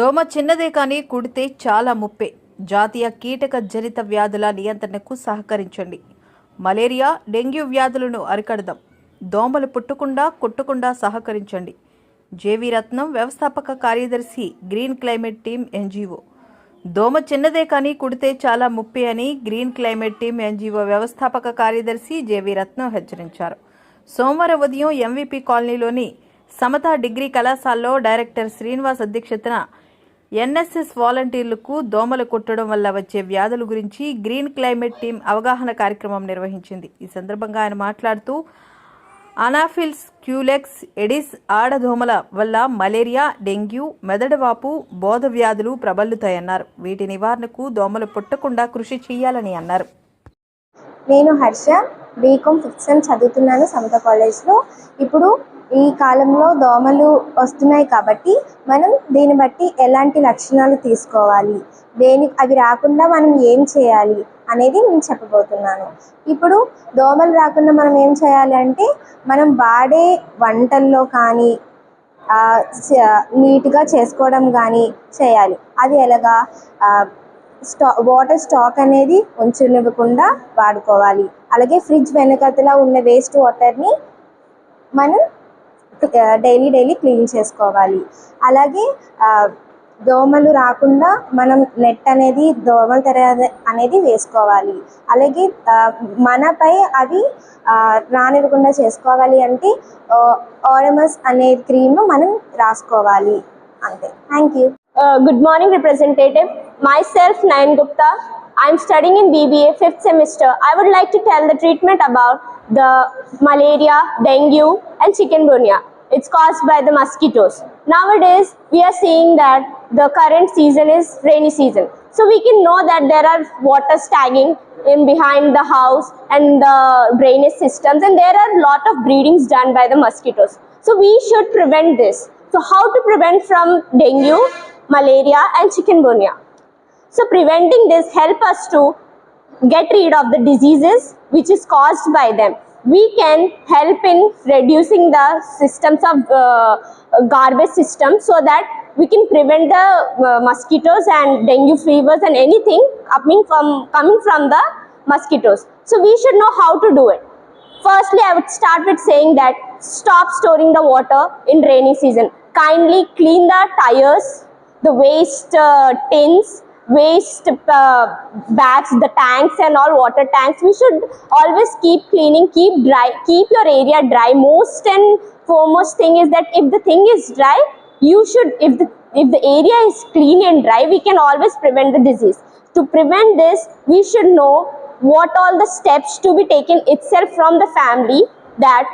దోమ చిన్నదే కానీ కుడితే చాలా ముప్పే. జాతీయ కీటక జనిత వ్యాధుల నియంత్రణకు సహకరించండి. మలేరియా డెంగ్యూ వ్యాధులను అరికడదాం. దోమలు పుట్టకుండా కొట్టకుండా సహకరించండి. జేవి రత్నం వ్యవస్థాపక కార్యదర్శి గ్రీన్ క్లైమేట్ టీం ఎన్జీఓ. దోమ చిన్నదే కానీ కుడితే చాలా ముప్పే అని గ్రీన్ క్లైమేట్ టీం ఎన్జీఓ వ్యవస్థాపక కార్యదర్శి జేవి రత్నం హెచ్చరించారు. సోమవారం ఉదయం ఎంవీపీ కాలనీలోని సమత డిగ్రీ కళాశాలలో డైరెక్టర్ శ్రీనివాస్ అధ్యక్షతన ఎన్ఎస్ఎస్ వాలంటీర్లకు దోమలు కొట్టడం వల్ల వచ్చే వ్యాధుల గురించి గ్రీన్ క్లైమేట్ టీం అవగాహన కార్యక్రమం నిర్వహించింది. ఈ సందర్భంగా ఆయన మాట్లాడుతూ అనాఫిల్స్ క్యూలెక్స్ ఎడిస్ ఆడదోమల వల్ల మలేరియా డెంగ్యూ మెదడువాపు బోధ వ్యాధులు ప్రబలుతాయన్నారు. వీటి నివారణకు దోమలు పుట్టకుండా కృషి చేయాలని అన్నారు. నేను హర్ష బీకామ్ ఫిఫ్త్ సెమ్ చదువుతున్నాను సమత కాలేజ్లో. ఇప్పుడు ఈ కాలంలో దోమలు వస్తున్నాయి కాబట్టి మనం దీన్ని బట్టి ఎలాంటి లక్షణాలు తీసుకోవాలి? దేని అవి రాకుండా మనం ఏం చేయాలి అనేది నేను చెప్పబోతున్నాను. ఇప్పుడు దోమలు రాకుండా మనం ఏం చేయాలి అంటే మనం వాడే వంటల్లో కానీ నీట్గా చేసుకోవడం కానీ చేయాలి. అది ఎలాగా? స్టా వాటర్ స్టాక్ అనేది ఉంచనివ్వకుండా వాడుకోవాలి. అలాగే ఫ్రిడ్జ్ వెనకతలా ఉన్న వేస్ట్ వాటర్ని మనం డైలీ డైలీ క్లీన్ చేసుకోవాలి. అలాగే దోమలు రాకుండా మనం నెట్ అనేది దోమల తెర అనేది వేసుకోవాలి. అలాగే మనపై అవి రానివ్వకుండా చేసుకోవాలి అంటే ఆరమస్ అనే క్రీమ్ మనం రాసుకోవాలి. అంతే. Thank you good morning representative myself Nayan Gupta I'm studying in BBA fifth semester. I would like to tell the treatment about the malaria, dengue, and chikungunya. It's caused by the mosquitoes. Nowadays, we are seeing that the current season is rainy season. So we can know that there are water stagging in behind the house and the drainage systems, and there are a lot of breedings done by the mosquitoes. So we should prevent this. So how to prevent from dengue, malaria, and chikungunya? So preventing this help us to get rid of the diseases which is caused by them. We can help in reducing the systems of uh, garbage system so that we can prevent the uh, mosquitoes and dengue fevers and anything coming from coming from the mosquitoes. So we should know how to do it. Firstly, I would start with saying that stop storing the water in rainy season. Kindly clean the tires, the waste uh, tins, waste uh, bags, the tanks and all water tanks. We should always keep cleaning, keep dry, keep your area dry. Most and foremost thing is that if the thing is dry, you should if the if the area is clean and dry, we can always prevent the disease. To prevent this, we should know what all the steps to be taken itself from the family that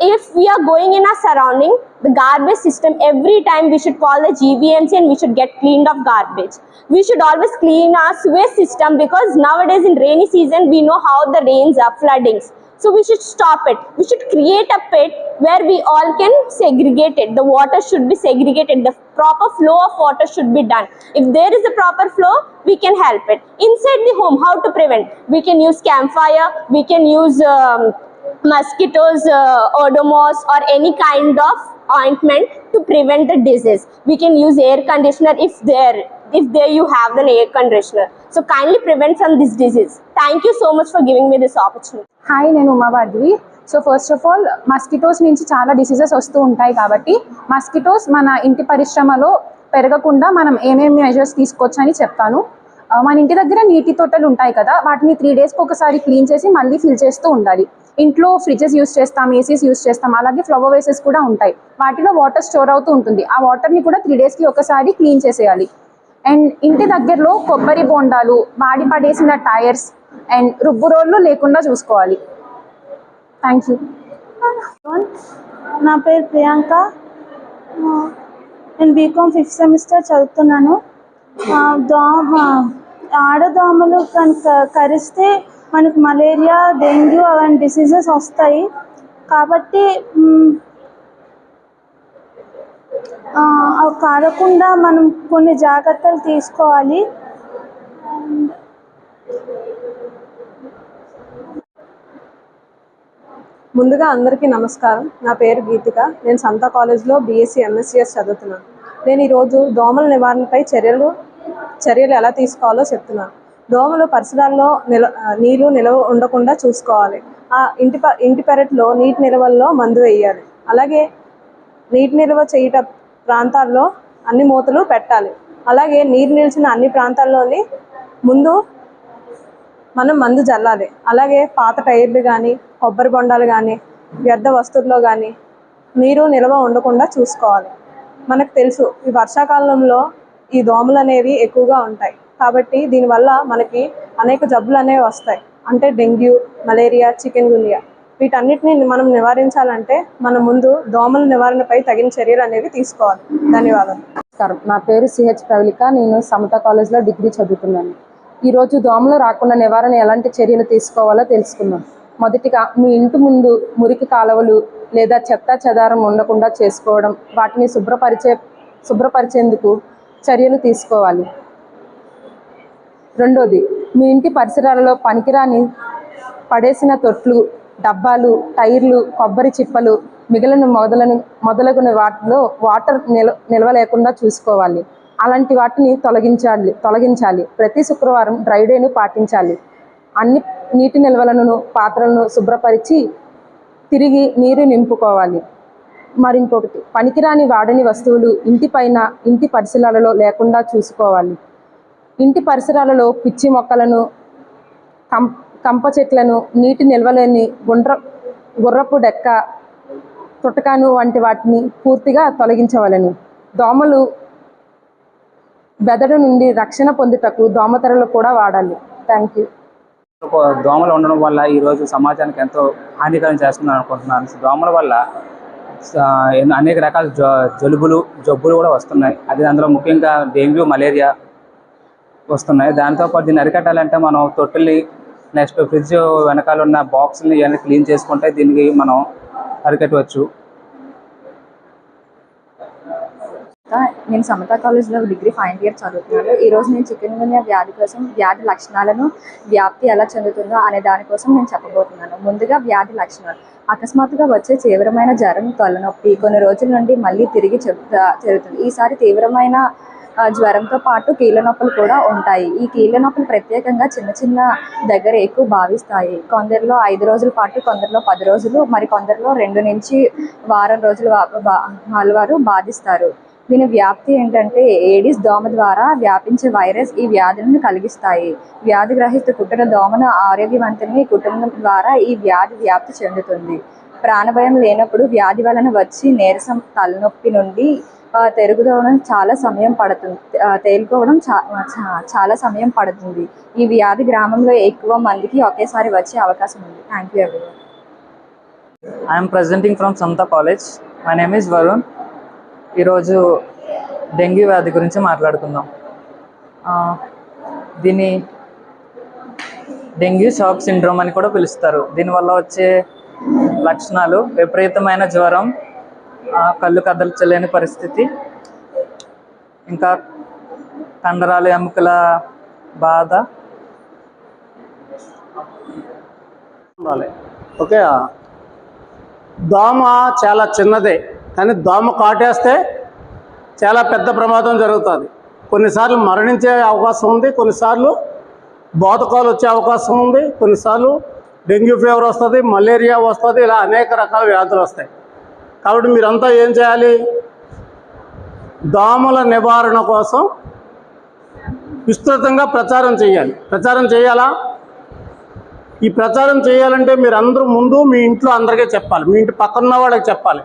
if we are going in our surrounding the garbage system every time we should call the gbmc and we should get cleaned of garbage. We should always clean our sewage system because nowadays in rainy season we know how the rains are floodings so we should stop it. We should create a pit where we all can segregate it. The water should be segregated. The proper flow of water should be done. If there is a proper flow we can help it. Inside the home how to prevent? We can use campfire. We can use um, mosquitoes uh, odomos or any kind of ointment to prevent the disease we can use air conditioner if there if there you have an air conditioner so kindly prevent from this disease thank you so much for giving me this opportunity hi నేను ఉమాబాద్వి so first of all mosquitoes నుంచి చాలా diseases వస్తూ ఉంటాయి కాబట్టి mosquitoes మన ఇంటి పరిశ్రమలో పెరగకుండా మనం ఏమేమి మెజర్స్ తీసుకోవచ్చు అని చెప్తాను మన ఇంటి దగ్గర నీటి తొట్టెలు ఉంటాయి కదా వాటిని త్రీ డేస్కి ఒకసారి క్లీన్ చేసి మళ్ళీ ఫిల్ చేస్తూ ఉండాలి ఇంట్లో ఫ్రిడ్జెస్ యూస్ చేస్తాం ఏసీస్ యూస్ చేస్తాం అలాగే ఫ్లవర్ వేసెస్ కూడా ఉంటాయి. వాటిలో వాటర్ స్టోర్ అవుతూ ఉంటుంది. ఆ వాటర్ని కూడా త్రీ డేస్కి ఒకసారి క్లీన్ చేసేయాలి. అండ్ ఇంటి దగ్గరలో కొబ్బరి బోండాలు వాడి పడేసిన టైర్స్ అండ్ రుబ్బు రోళ్ళు లేకుండా చూసుకోవాలి. థ్యాంక్ యూ నా పేరు ప్రియాంక. నేను బీకామ్ ఫిఫ్త్ సెమిస్టర్ చదువుతున్నాను. దోమ ఆడదోమలు కనుక కరిస్తే మనకు మలేరియా డెంగ్యూ అలాంటి డిసీజెస్ వస్తాయి. కాబట్టి అవి కారకుండా మనం కొన్ని జాగ్రత్తలు తీసుకోవాలి. ముందుగా అందరికీ నమస్కారం. నా పేరు గీతిక. నేను సంత కాలేజ్లో బీఎస్సీ ఎంఎస్సిఎస్ చదువుతున్నాను. నేను ఈరోజు దోమల నివారణపై చర్యలు చర్యలు ఎలా తీసుకోవాలో చెప్తున్నాను. దోమలు పరిసరాల్లో నిల నీరు నిలవ ఉండకుండా చూసుకోవాలి. ఆ ఇంటి ప ఇంటి పెరట్లో నీటి నిల్వల్లో మందు వేయాలి. అలాగే నీటి నిల్వ చేయట ప్రాంతాల్లో అన్ని మూతలు పెట్టాలి. అలాగే నీరు నిలిచిన అన్ని ప్రాంతాల్లోని ముందు మనం మందు జల్లాలి. అలాగే పాత టైర్లు కానీ కొబ్బరి బొండాలు కానీ వ్యర్థ వస్తువుల్లో కానీ నీరు నిల్వ ఉండకుండా చూసుకోవాలి. మనకు తెలుసు ఈ వర్షాకాలంలో ఈ దోమలు అనేవి ఎక్కువగా ఉంటాయి. కాబట్టి దీనివల్ల మనకి అనేక జబ్బులు అనేవి వస్తాయి. అంటే డెంగ్యూ మలేరియా చికెన్ గునియా వీటన్నిటిని మనం నివారించాలంటే మనం ముందు దోమల నివారణపై తగిన చర్యలు అనేవి తీసుకోవాలి. ధన్యవాదాలు. నమస్కారం. నా పేరు సిహెచ్ ప్రవళిక. నేను సమత కాలేజ్లో డిగ్రీ చదువుతున్నాను. ఈరోజు దోమలు రాకుండా నివారణ ఎలాంటి చర్యలు తీసుకోవాలో తెలుసుకుందాం. మొదటిగా మీ ఇంటి ముందు మురికి కాలువలు లేదా చెత్త చెదారం ఉండకుండా చేసుకోవడం వాటిని శుభ్రపరిచే శుభ్రపరిచేందుకు చర్యలు తీసుకోవాలి. రెండోది మీ ఇంటి పరిసరాలలో పనికిరాని పడేసిన తొట్లు డబ్బాలు టైర్లు కొబ్బరి చిప్పలు మిగిలిన మొదలను మొదలగున వాటిలో వాటర్ నిల నిల్వ లేకుండా చూసుకోవాలి. అలాంటి వాటిని తొలగించాలి తొలగించాలి. ప్రతి శుక్రవారం డ్రై డేను పాటించాలి. అన్ని నీటి నిల్వలను పాత్రలను శుభ్రపరిచి తిరిగి నీరు నింపుకోవాలి. మరి ఇంకొకటి పనికిరాని వాడని వస్తువులు ఇంటి పైన ఇంటి పరిసరాలలో లేకుండా చూసుకోవాలి. ఇంటి పరిసరాలలో పిచ్చి మొక్కలను కం కంప చెట్లను నీటి నిల్వలేని గుండ్ర గుర్రపు డెక్క తుటకాను వంటి వాటిని పూర్తిగా తొలగించవలను. దోమలు బెదడు నుండి రక్షణ పొందుటకు దోమతెరలు కూడా వాడాలి. Thank you. దోమలు ఉండడం వల్ల ఈరోజు సమాజానికి ఎంతో హానికరం చేస్తుందని అనుకుంటున్నాను. దోమల వల్ల అనేక రకాల జ జలుబులు జబ్బులు కూడా వస్తున్నాయి. అది అందులో ముఖ్యంగా డెంగ్యూ మలేరియా వస్తున్నాయి. దాంతోపాటు దీన్ని అరికట్టాలంటే మనం తొట్టుల్ని నెక్స్ట్ ఫ్రిడ్జ్ వెనకాల ఉన్న బాక్స్ని ఇవన్నీ క్లీన్ చేసుకుంటే దీనికి మనం అరికట్టవచ్చు. నేను సమత కాలేజ్లో డిగ్రీ ఫైనల్ ఇయర్ చదువుతున్నాను. ఈ రోజు నేను చికెన్ గునియా వ్యాధి కోసం వ్యాధి లక్షణాలను వ్యాప్తి ఎలా చెందుతుందో అనే దానికోసం నేను చెప్పబోతున్నాను. ముందుగా వ్యాధి లక్షణాలు. అకస్మాత్తుగా వచ్చే తీవ్రమైన జ్వరం తలనొప్పి కొన్ని రోజుల నుండి మళ్ళీ తిరిగి చెప్తా జరుగుతుంది ఈసారి తీవ్రమైన జ్వరంతో పాటు కీళ్ళ నొప్పులు కూడా ఉంటాయి. ఈ కీళ్ళ నొప్పులు ప్రత్యేకంగా చిన్న చిన్న దగ్గర ఎక్కువ భావిస్తాయి. కొందరిలో ఐదు రోజుల పాటు కొందరిలో పది రోజులు మరి కొందరిలో రెండు నుంచి వారం రోజులు వాళ్ళ వారు బాధిస్తారు. దీని వ్యాప్తి ఏంటంటే ఏడిస్ దోమ ద్వారా వ్యాపించే వైరస్ ఈ వ్యాధులను కలిగిస్తాయి. వ్యాధి గ్రహిత కుట్టిన దోమను ఆరోగ్యవంతుని కుటుంబం ద్వారా ఈ వ్యాధి వ్యాప్తి చెందుతుంది. ప్రాణభయం లేనప్పుడు వ్యాధి వలన వచ్చి నీరసం తలనొప్పి నుండి ఆ, తెరుగుదవడం చాలా సమయం పడుతుంది. తేలుకోవడం చా చా- చాలా సమయం పడుతుంది. ఈ వ్యాధి గ్రామంలో ఎక్కువ మందికి ఒకేసారి వచ్చే అవకాశం ఉంది. థ్యాంక్ యూ ఎవరి ఐఎమ్ ప్రజెంటింగ్ ఫ్రమ్ సంత college my name name Varun ఈరోజు డెంగ్యూ వ్యాధి గురించి మాట్లాడుకుందాం. దీన్ని డెంగ్యూ షాక్ సిండ్రోమ్ అని కూడా పిలుస్తారు. దీనివల్ల వచ్చే లక్షణాలు విపరీతమైన జ్వరం కళ్ళు కదల్చలేని పరిస్థితి. ఇంకా కండరాలు ఎముకల బాధ. ఉండాలి. ఓకే? దోమ చాలా చిన్నదే కానీ దోమ కాటేస్తే చాలా పెద్ద ప్రమాదం జరుగుతుంది. కొన్నిసార్లు మరణించే అవకాశం ఉంది కొన్నిసార్లు బోధకాలు వచ్చే అవకాశం ఉంది కొన్నిసార్లు డెంగ్యూ ఫీవర్ వస్తుంది మలేరియా వస్తుంది ఇలా అనేక రకాల వ్యాధులు వస్తాయి. కాబట్టి మీరంతా ఏం చేయాలి? దోమల నివారణ కోసం విస్తృతంగా ప్రచారం చేయాలి. ప్రచారం చేయాలా? ఈ ప్రచారం చేయాలంటే మీరు అందరూ ముందు మీ ఇంట్లో అందరికీ చెప్పాలి. మీ ఇంటి పక్కన వాళ్ళకి చెప్పాలి.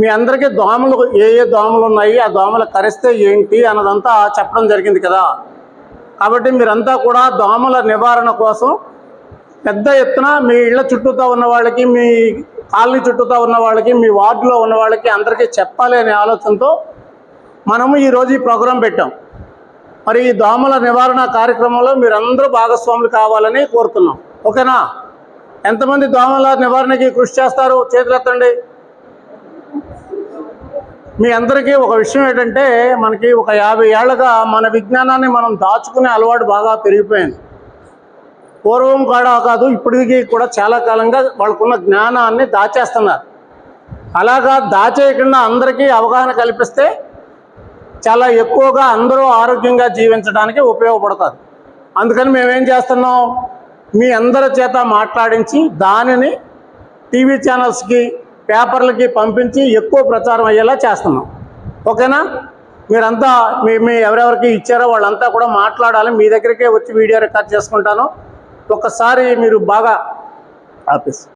మీ అందరికీ దోమలు ఏ ఏ దోమలు ఉన్నాయి ఆ దోమలు కరిస్తే ఏంటి అన్నదంతా చెప్పడం జరిగింది కదా? కాబట్టి మీరంతా కూడా దోమల నివారణ కోసం పెద్ద ఎత్తున మీ ఇళ్ళ చుట్టూతో ఉన్న వాళ్ళకి మీ కాలనీ చుట్టూతో ఉన్న వాళ్ళకి మీ వార్డులో ఉన్న వాళ్ళకి అందరికీ చెప్పాలి అనే ఆలోచనతో మనము ఈరోజు ఈ ప్రోగ్రాం పెట్టాం. మరి ఈ దోమల నివారణ కార్యక్రమంలో మీరందరూ భాగస్వాములు కావాలని కోరుతున్నాం. ఓకేనా? ఎంతమంది దోమల నివారణకి కృషి చేస్తారు? చేతులెత్తండి మీ అందరికీ ఒక విషయం ఏంటంటే మనకి ఒక యాభై ఏళ్ళగా మన విజ్ఞానాన్ని మనం దాచుకునే అలవాటు బాగా పెరిగిపోయింది. పూర్వం కూడా కాదు ఇప్పటికీ కూడా చాలా కాలంగా వాళ్ళకున్న జ్ఞానాన్ని దాచేస్తున్నారు. అలాగా దాచేయకుండా అందరికీ అవగాహన కల్పిస్తే చాలా ఎక్కువగా అందరూ ఆరోగ్యంగా జీవించడానికి ఉపయోగపడుతుంది అందుకని మేమేం చేస్తున్నాం మీ అందరి చేత మాట్లాడించి దానిని టీవీ ఛానల్స్కి పేపర్లకి పంపించి ఎక్కువ ప్రచారం అయ్యేలా చేస్తున్నాం. ఓకేనా? మీరంతా మీ మీ ఎవరెవరికి ఇచ్చారో వాళ్ళంతా కూడా మాట్లాడాలి. మీ దగ్గరికే వచ్చి వీడియో రికార్డ్ చేసుకుంటాను. ఒక్కసారి మీరు బాగా ఆపేసి